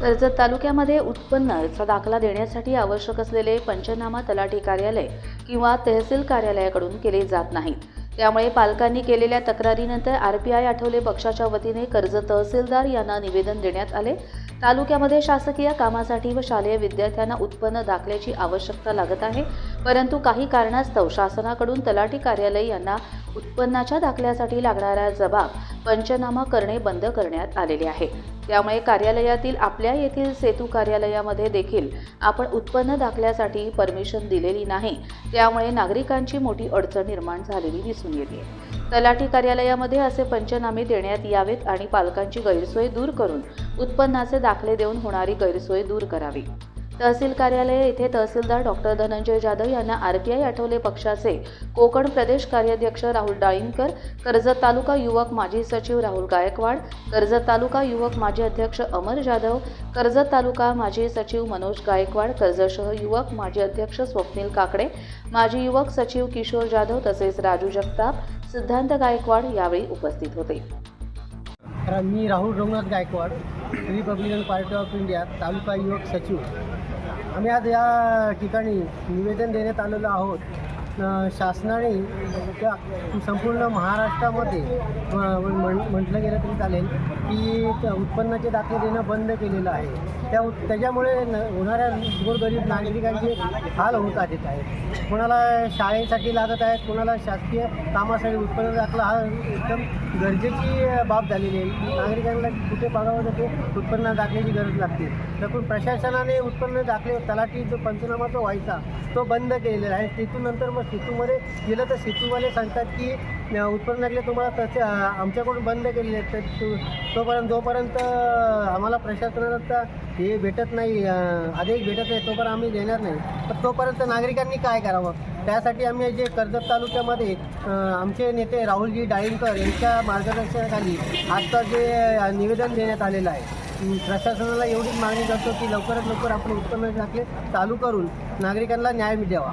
कर्जत तालुक्यामध्ये उत्पन्नाचा दाखला देण्यासाठी आवश्यक असलेले पंचनामा तलाठी कार्यालय किंवा तहसील कार्यालयाकडून केले जात नाहीत. त्यामुळे पालकांनी केलेल्या तक्रारीनंतर आर पी आय आठवले पक्षाच्या वतीने कर्ज तहसीलदार यांना निवेदन देण्यात आले. तालुक्यामध्ये शासकीय कामासाठी व शालेय विद्यार्थ्यांना उत्पन्न दाखल्याची आवश्यकता लागत आहे. परंतु काही कारणास्तव शासनाकडून तलाठी कार्यालय यांना उत्पन्नाच्या दाखल्यासाठी लागणारा जबाब पंचनामा करणे बंद करण्यात आलेले आहे. त्यामुळे कार्यालयातील आपल्या येथील सेतू कार्यालयामध्ये देखील आपण उत्पन्न दाखल्यासाठी परमिशन दिलेली नाही. त्यामुळे नागरिकांची मोठी अडचण निर्माण झालेली दिसून येते. तलाठी कार्यालयामध्ये असे पंचनामे देण्यात यावेत आणि पालकांची गैरसोय दूर करून उत्पन्नाचे दाखले देऊन होणारी गैरसोय दूर करावी. तहसील कार्यालय येथे तहसीलदार डॉक्टर धनंजय जाधव यांना आरपीआय आठवले पक्षाचे कोकण प्रदेश कार्याध्यक्ष राहुल डाळिंगकर कर्जत तालुका युवक माजी सचिव राहुल गायकवाड कर्जत तालुका युवक माजी अध्यक्ष अमर जाधव कर्जत तालुका माजी सचिव मनोज गायकवाड कर्जत शहर युवक माजी अध्यक्ष स्वप्नील काकडे माजी युवक सचिव किशोर जाधव तसेच राजू जगताप सिद्धांत गायकवाड यावेळी उपस्थित होते. मी Rahul Raghunath Gaikwad Republican Party of India taluka युवक सचिव. आम्ही आज या ठिकाणी निवेदन देण्यात आलेलो आहोत. शासनाने त्या संपूर्ण महाराष्ट्रामध्ये म्हण- म्हटलं गेलं तरी चालेल की त्या उत्पन्नाचे दाखले देणं बंद केलेलं आहे. त्या त्याच्यामुळे न होणाऱ्या गोरगरीब नागरिकांचे हाल होत आहेत. आहेत कोणाला शाळेसाठी लागत आहेत कोणाला शासकीय कामासाठी उत्पन्न दाखला हा एकदम गरजेची बाब झालेली आहे. नागरिकांना कुठे बघावं तर ते उत्पन्न दाखल्याची गरज लागते. तर प्रशासनाने उत्पन्न दाखले तलाठी जो पंचनामा जो व्हायचा तो बंद केलेला आहे. तिथून नंतर मग सेतूमध्ये गेलं तर सेतूवाले सांगतात की उत्पन्न लागले तुम्हाला तसे आमच्याकडून बंद केलेले आहेत. तर तो- तोपर्यंत जोपर्यंत आम्हाला प्रशासनाचा हे भेटत नाही आदेश भेटत नाही तोपर्यंत आम्ही देणार नाही. तर तोपर्यंत नागरिकांनी काय करावं? त्यासाठी आम्ही जे कर्जत तालुक्यामध्ये आमचे नेते राहुलजी डाळिंकर यांच्या मार्गदर्शनाखाली आजचं जे निवेदन देण्यात आलेलं आहे प्रशासनाला एवढीच मागणी करतो की लवकरात लवकर आपण उत्पन्न दाखले चालू करून नागरिकांना न्याय द्यावा.